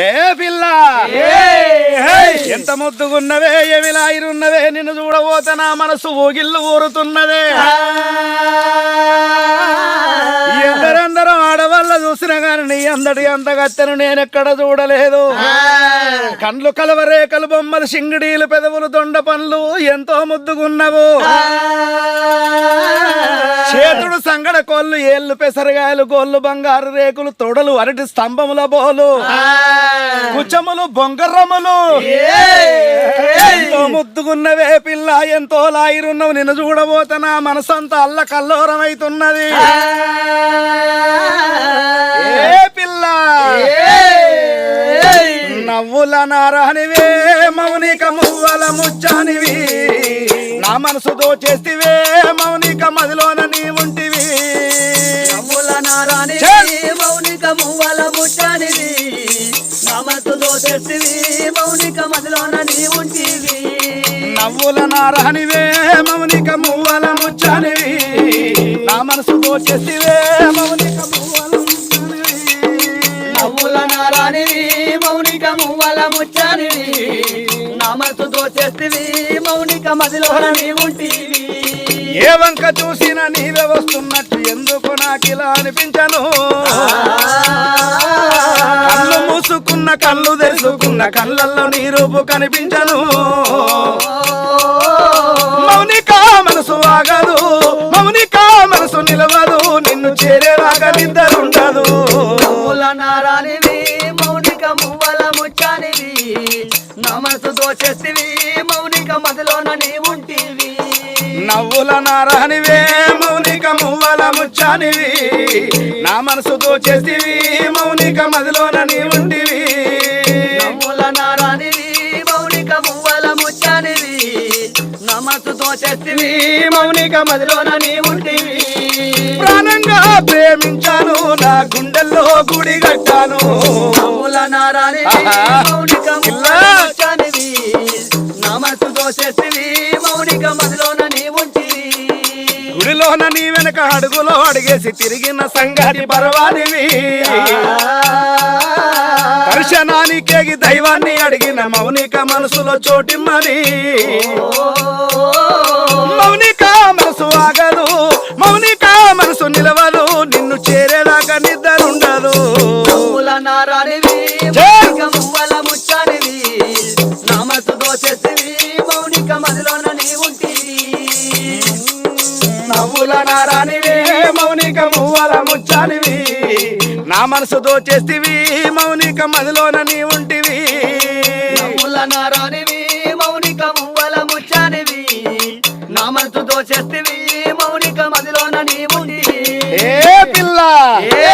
ఏ పిల్ల? ఎంత ముద్దుగున్నవే ఎమిలాయిరున్నవే నిన్ను చూడబోతే నా మనసు ఊగిల్లు ఊరుతున్నదే. ఎందరందరూ ఆడవాళ్ళ చూసిన గాని నీ అందడి అంత గత్తెను నేనెక్కడ చూడలేదు. కండ్లు కలవరేకలు బొమ్మలు సింగిడీలు పెదవులు దొండ పండ్లు ఎంతో ముద్దుగున్నవు. చేతుడు సంగడ కోళ్ళు ఏళ్ళు పెసరగాయలు గోళ్ళు బంగారు రేకులు తొడలు అరటి స్తంభముల బోలు. కుచములు బొంగరములు ఎంతో ముద్దుగున్నవే పిల్ల ఎంతో లాయిరున్నవు. నిన్ను చూడబోతే నా మనసంతా అల్ల కల్లోరమైతున్నది. ఏ పిల్ల! నవ్వుల నారానివే మౌనిక మువ్వల ముచ్చానివి. నా మనసు దోచేస్తివే మౌనిక నమస్తు దోషివి మౌనిక మదిలోన నీ ఉంటివి. నవ్వుల నారానివే మౌనిక మువ్వల ముచ్చానివి. నా మనసు దోచేస్తివే మౌనిక మువ్వల నవ్వుల నారానివి మౌనిక మువ్వల ముచ్చానివి. నమస్తు దోషివి మౌనిక మదిలోన నీ ఉంటివి. ఏ వంక చూసినా నీవే వస్తున్నట్టు ఎందుకు నాకిలా అనిపించను? కళ్ళు తెరుచుకున్న కళ్ళల్లో నీ రూపు కనిపించను. మౌనిక మనసు ఆగదు మౌనిక మనసు నిలవదు నిన్ను చేరేలాగా నారానివి మౌనిక మువ్వల ముచ్చానివి మౌనిక మదిలోన నీ ఉంటివి నవ్వుల నారానివే మౌనిక మువ్వల ముచ్చానివి. నా మనసు దోచేసివి మౌనిక మదిలోన నీ ఉంటివి నమ్ముల నారానివి మౌనిక మువ్వల ముచ్చానివి. మౌనిక మదిలోన నీ ఉంటివి ప్రాణంగా ప్రేమించాను నా గుండెల్లో గుడి కట్టాను. నమ్ముల. మౌనిక మువ్వల మౌనిక మదిలోన గుడిలోన నీ వెనక అడుగులో అడిగేసి తిరిగిన సంగతి పర్వానివి దర్శనానికేగి దైవాన్ని అడిగిన మౌనిక మనసులో చోటిమ్మని మౌనిక మనసు ఆగదు మౌనిక మనసు నిలవదు నిన్ను నారానివి జై. మౌనిక మువ్వల ముచ్చానివి నమస్తు దోషివి మనసుల నారానివే మౌనిక మువ్వల ముచ్చానివి. నా మనసు దోచేస్తివి మౌనిక మదిలోన నీ ఉంటివి నారానివి మౌనిక మువ్వల ముచ్చానివి. నా మనసు దోచేస్తివి మౌనిక మదిలోన నీ ఉంటివి ఏ పిల్ల! ఏ